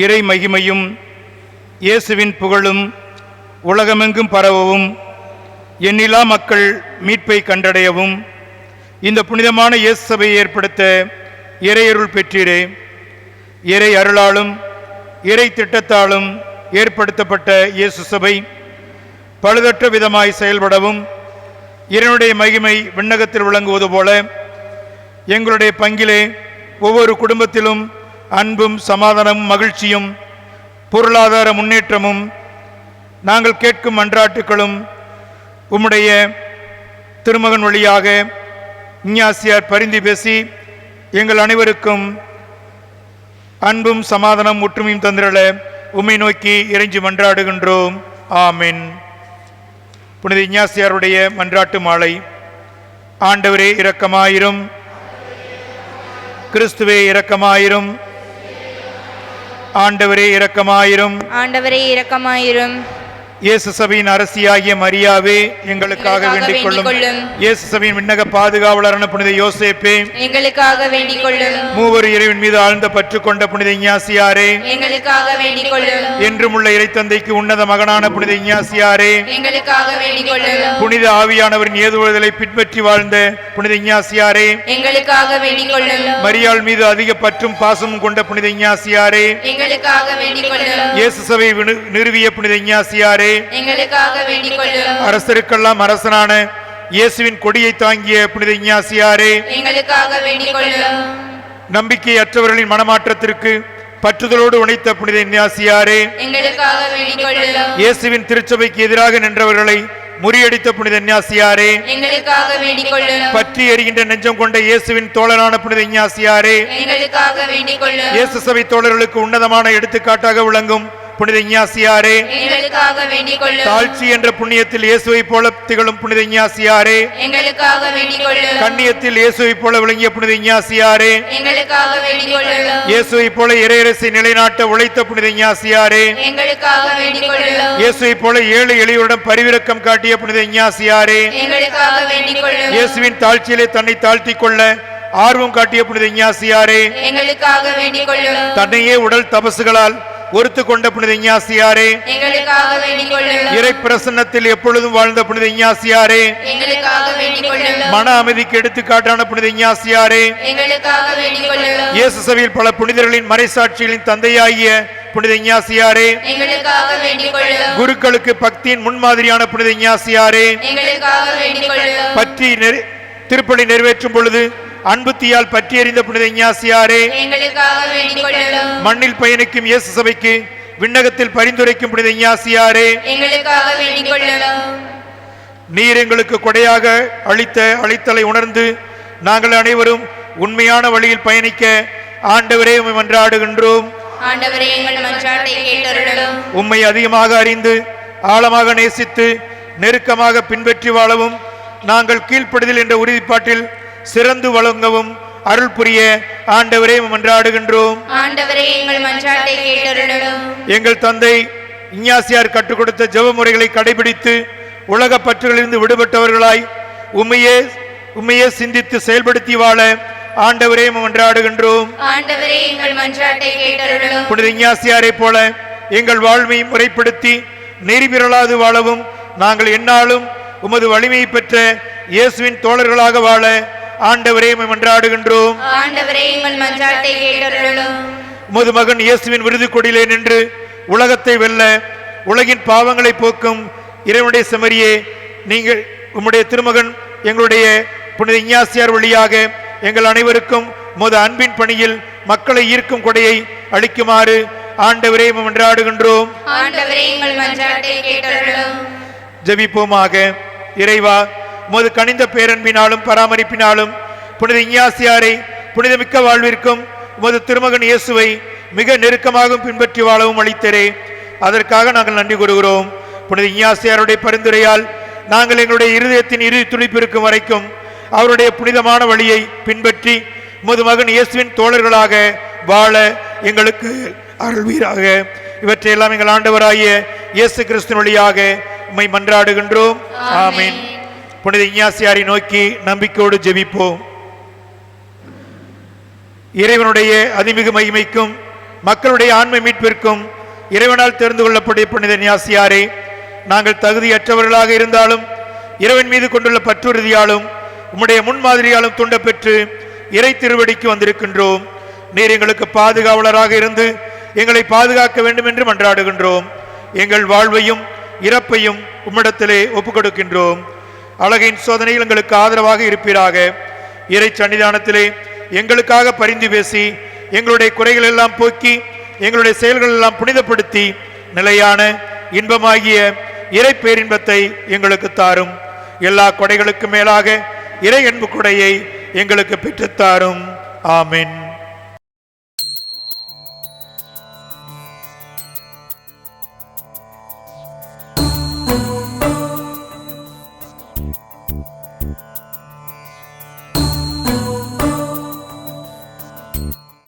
இறை மகிமையும் இயேசுவின் புகழும் உலகமெங்கும் பரவவும் எண்ணிலா மக்கள் மீட்பை கண்டடையவும். இந்த புனிதமான இயேசு சபையை ஏற்படுத்த இறையருள் பெற்றீரே. இறை அருளாலும் இறை திட்டத்தாலும் ஏற்படுத்தப்பட்ட இயேசு சபை பழுதற்ற விதமாய் செயல்படவும் இறைவனுடைய மகிமை விண்ணகத்தில் விளங்குவது போல எங்களுடைய பங்கிலே ஒவ்வொரு குடும்பத்திலும் அன்பும் சமாதானமும் மகிழ்ச்சியும் பொருளாதார முன்னேற்றமும் நாங்கள் கேட்கும் மன்றாட்டுக்களும் உம்முடைய திருமகன் வழியாக இஞ்ஞாசியார் பரிந்து பேசி எங்கள் அனைவருக்கும் அன்பும் சமாதானம் ஒற்றுமையும் தந்திரல உம்மை நோக்கி இறைஞ்சி மன்றாடுகின்றோம். ஆமின். புனித இஞ்ஞாசியாருடைய மன்றாட்டு மாலை ஆண்டவரே இரக்கமாயிரும். கிறிஸ்துவே இரக்கமாயிரும். ஆண்டவரே இரக்கமாயிரும். ஆண்டவரே இரக்கமாயிரும். இயேசு சபையின் அரசியாகிய மரியாவே எங்களுக்காக வேண்டிக் கொள்ளும். இயேசு சபையின் விண்ணக பாதுகாவலரான புனித யோசேப்பே. எங்களுக்காக வேண்டிக் கொள்ளும் மூவர் இறைவன் மீது ஆழ்ந்த பற்று கொண்ட புனித இஞ்ஞாசியாரே. எங்களுக்காக வேண்டிக் கொள்ளும் என்றும் உள்ள இறைத்தந்தைக்கு உன்னத மகனான புனித இஞ்ஞாசியாரே. எங்களுக்காக வேண்டிக் கொள்ளும் புனித ஆவியானவரின் ஏதுவதலை பின்பற்றி வாழ்ந்த புனித இஞ்ஞாசியாரே. எங்களுக்காக வேண்டிக் கொள்ளும் மரியாள் மீது அதிக பற்றும் பாசமும் கொண்ட புனித இஞ்ஞாசியாரே. எங்களுக்காக வேண்டிக் கொள்ளும் இயேசு சபை நிறுவிய புனித இஞ்ஞாசியாரே. எங்களுக்காக வேண்டிக் கொள்ளும் அரசருக்கெல்லாம் அரசனான இயேசுவின் கொடியை தாங்கிய புனித இஞ்ஞாசியாரே எங்களுக்காக வேண்டிக் கொள்ளும் நம்பிக்கையற்றவர்களின் மனமாற்றத்திற்கு பற்றுதலோடு உழைத்த புனித கொள்ளும் இயேசுவின் திருச்சபைக்கு எதிராக நின்றவர்களை முறியடித்த புனித கொள்ளும் பற்றி எரிகின்ற நெஞ்சம் கொண்ட இயேசுவின் தோழரான புனித கொள்ளும் இயேசு சபை தோழர்களுக்கு உன்னதமான எடுத்துக்காட்டாக விளங்கும் புனித இஞ்ஞாசியாரே தாழ்ச்சி என்ற புண்ணியத்தில் இயேசுவை போல திகழும் புனித இஞ்ஞாசியாரே கண்ணியத்தில் இயேசுவை போல விளங்கிய புனித இஞ்ஞாசியாரே இயேசுவை போல இறையரசை நிலைநாட்ட உழைத்த புனித இஞ்ஞாசியாரே இயேசுவை போல ஏழு எளியுடன் பரிவிரக்கம் காட்டிய புனித இஞ்ஞாசியாரே இயேசுவின் தாழ்ச்சியிலே தன்னை தாழ்த்திக் கொள்ள ஆர்வம் காட்டிய புனித இஞ்ஞாசியாரே தன்னையே உடல் தபசுகளால் ஒருத்து கொண்ட புனித இஞ்ஞாசியாரே இறை பிரசன்னத்தில் எப்பொழுதும் வாழ்ந்த புனித இஞ்ஞாசியாரே மன அமைதிக்கு எடுத்துக்காட்டான புனித இஞ்ஞாசியாரே இயேசு சபையில் பல புனிதர்களின் மறைசாட்சிகளின் தந்தையாகிய புனித இஞ்ஞாசியாரே குருக்களுக்கு பக்தியின் முன்மாதிரியான புனித இஞ்ஞாசியாரே பற்றி திருப்பலி நிறைவேற்றும் பொழுது அன்பு தீயால் பற்றி எறிந்த புனித இஞ்ஞாசியாரே மண்ணில் பயணிக்கும் இயேசு சபைக்கு விண்ணகத்தில் பரிந்துரைக்கும் புனித இஞ்ஞாசியாரே நீர் எங்களுக்கு கொடையாக அளித்த அளித்தலை உணர்ந்து நாங்கள் அனைவரும் உண்மையான வழியில் பயணிக்க ஆண்டவரே உம்மை மன்றாடுகின்றோம். உம்மை அதிகமாக அறிந்து ஆழமாக நேசித்து நெருக்கமாக பின்பற்றி வாழவும் நாங்கள் கீழ்ப்படுதல் என்ற உறுதிப்பாட்டில் சிறந்து வழங்கவும் அருள் புரிய ஆண்டவரே மன்றாடுகின்றோம். ஆண்டவரே எங்கள் மன்றாட்டை கேட்டருளும். எங்கள் தந்தை இஞ்ஞாசியார் கற்றுக் கொடுத்த ஜெப முறைகளை கடைபிடித்து உலக பற்றுகளிலிருந்து விடுபட்டவர்களாய் உண்மையே உண்மையே சிந்தித்து செயல்படுத்தி வாழ ஆண்டவரே மன்றாடுகின்றோம். ஆண்டவரே எங்கள் மன்றாட்டை கேட்டருளும். புனித இஞ்ஞாசியாரை போல எங்கள் வாழ்வை முறைப்படுத்தி நெறிபிரளாது வாழவும் நாங்கள் எந்நாளும் உமது வலிமையை பெற்ற இயேசுவின் தோழர்களாக வாழ ஆண்டவரே மன்றாடுகின்றோம். ஆண்டவரே மன்றாட்டை கேட்டருளும். உமது மகன் இயேசுவின் விருது கொடியிலே நின்று உலகத்தை வெல்ல உலகின் பாவங்களை போக்கும் இறைவனுடைய செமரியே நீங்கள் உம்முடைய திருமகன் எங்களுடைய புனித இஞ்ஞாசியார் வழியாக எங்கள் அனைவருக்கும் உமது அன்பின் பணியில் மக்களை ஈர்க்கும் கொடையை அளிக்குமாறு ஆண்டவரே மன்றாடுகின்றோம். ஆண்டவரே எங்கள் மன்றாட்டை கேட்டருளும். ஜெபிப்போமாக. இறைவா உமது கனிந்த பேரன்பினாலும் பராமரிப்பினாலும் புனித இஞ்ஞாசியாரை புனிதமிக்க வாழ்விற்கும் உமது திருமகன் இயேசுவை மிக நெருக்கமாகவும் பின்பற்றி வாழவும் அளித்தரே. அதற்காக நாங்கள் நன்றி கூறுகிறோம். புனித இஞ்ஞாசியாருடைய பரிந்துரையால் நாங்கள் எங்களுடைய இருதயத்தின் இறுதி துடிப்பிருக்கும் வரைக்கும் அவருடைய புனிதமான வழியை பின்பற்றி உமது மகன் இயேசுவின் தோழர்களாக வாழ எங்களுக்கு அருள்வீராக. இவற்றையெல்லாம் எங்கள் ஆண்டவராகிய இயேசு கிறிஸ்து வழியாக உம்மை மன்றாடுகின்றோம். ஆமீன். புனித இஞ்ஞாசியாரை நோக்கி நம்பிக்கையோடு ஜெபிப்போம். இறைவனுடைய அதிமிகு மகிமைக்கும் மக்களுடைய ஆண்மை மீட்பிற்கும் இறைவனால் தெரிந்து கொள்ளப்பட்ட புனித ஞாசியாரே நாங்கள் தகுதியற்றவர்களாக இருந்தாலும் இறைவன் மீது கொண்டுள்ள பற்றுறுதியாலும் உம்முடைய முன்மாதிரியாலும் துண்டப்பெற்று இறை திருவடிக்கு வந்திருக்கின்றோம். நீர் எங்களுக்கு பாதுகாவலராக இருந்து எங்களை பாதுகாக்க வேண்டும் என்று மன்றாடுகின்றோம். எங்கள் வாழ்வையும் இறப்பையும் உம்மிடத்திலே ஒப்புக் கொடுக்கின்றோம் அழகின் சோதனையில் எங்களுக்கு ஆதரவாக இருப்பீராக. இறை சன்னிதானத்திலே எங்களுக்காக பரிந்து பேசி எங்களுடைய குறைகள் எல்லாம் போக்கி எங்களுடைய செயல்கள் எல்லாம் புனிதப்படுத்தி நிலையான இன்பமாகிய இறை பேரின்பத்தை எங்களுக்கு தாரும். எல்லா கொடைகளுக்கும் மேலாக இறை அன்பு கொடையை எங்களுக்கு பெற்றுத்தாரும் ஆமின்.